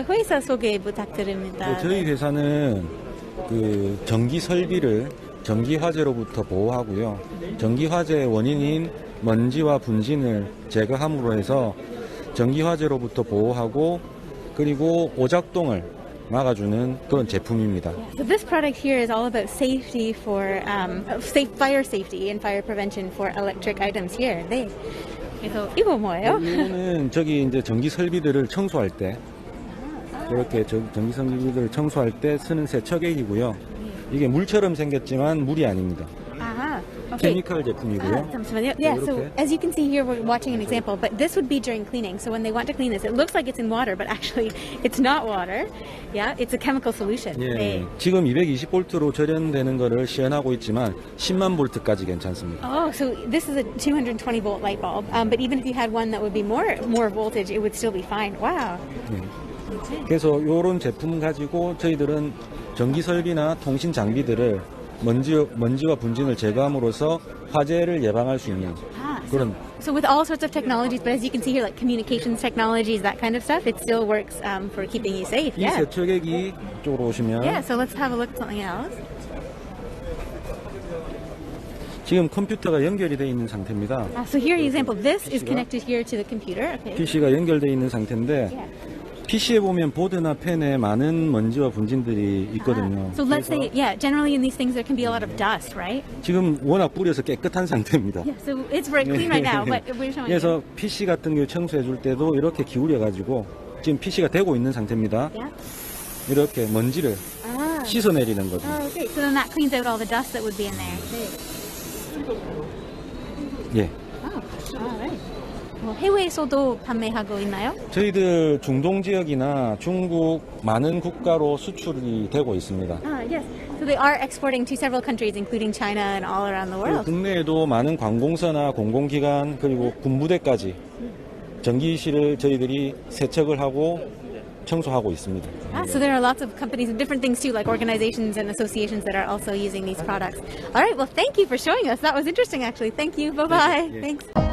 회사 소개 부탁드립니다. 네, 저희 회사는 그 전기 설비를 전기 화재로부터 보호하고요. 전기 화재의 원인인 먼지와 분진을 제거함으로 해서 전기 화재로부터 보호하고 그리고 오작동을 막아주는 그런 제품입니다. So this product here is all about safety for um, safe fire safety and fire prevention for electric items here. 네. 그래서 이거 뭐예요? 이거는 저기 이제 전기 설비들을 청소할 때 이렇게 저- 전기 설비들을 청소할 때 쓰는 세척액이고요. 이게 물처럼 생겼지만 물이 아닙니다. 제품이고요. Ah, 잠시만요. Yeah, so as you can see here, we're watching an example, but this would be during cleaning. So when they want to clean this, it looks like it's in water, but actually it's not water. Yeah, it's a chemical solution. 예, 네. 지금 220볼트로 절연되는 거를 시연하고 있지만 10만 볼트까지 괜찮습니다. Oh, so this is a 220 volt light bulb, um, but even if you had one that would be more more voltage, it would still be fine. Wow. 예. 그래서 이런 제품 가지고 저희들은 전기 설비나 통신 장비들을 먼지, 먼지와 분진을 제거함으로써 화재를 예방할 수 있는 Ah, 그런 So with all sorts of technologies, but as you can see here, like communications technologies, that kind of stuff, it still works um, for keeping you safe. 이 Yeah. 세척액이 쪽으로 오시면 Yeah. So let's have a look at something else. 지금 컴퓨터가 연결이 되어 있는 상태입니다. Uh, so here, example, this is PC가? connected here to the computer. Okay. PC가 연결되어 있는 상태인데. PC에 보면 보드나 펜에 많은 먼지와 분진들이 있거든요. So let's say, yeah, generally in these things there can be a lot of dust, right? 지금 워낙 뿌려서 깨끗한 상태입니다. Yeah. So it's very clean right now, but we're showing. 그래서 PC 같은 경우 청소해 줄 때도 이렇게 기울여 가지고 지금 PC가 되고 있는 상태입니다. Yeah. 이렇게 먼지를 Ah. 씻어 내리는 거죠. Oh, great. So then that cleans out all the dust that would be in there. 예. Oh, all right. 뭐 해외에서도 판매하고 있나요? 저희들 중동 지역이나 중국 많은 국가로 수출이 되고 있습니다. Ah, yes. So they are exporting to several countries, including China and all around the 그리고 world. 국내에도 많은 관공서나 공공기관 그리고 군부대까지 전기실을 저희들이 세척을 하고 청소하고 있습니다. Ah, so there are lots of companies and different things too, like organizations and associations that are also using these products. All right. Well, thank you for showing us. That was interesting, actually. Thank you. Bye bye. Yeah. Thanks.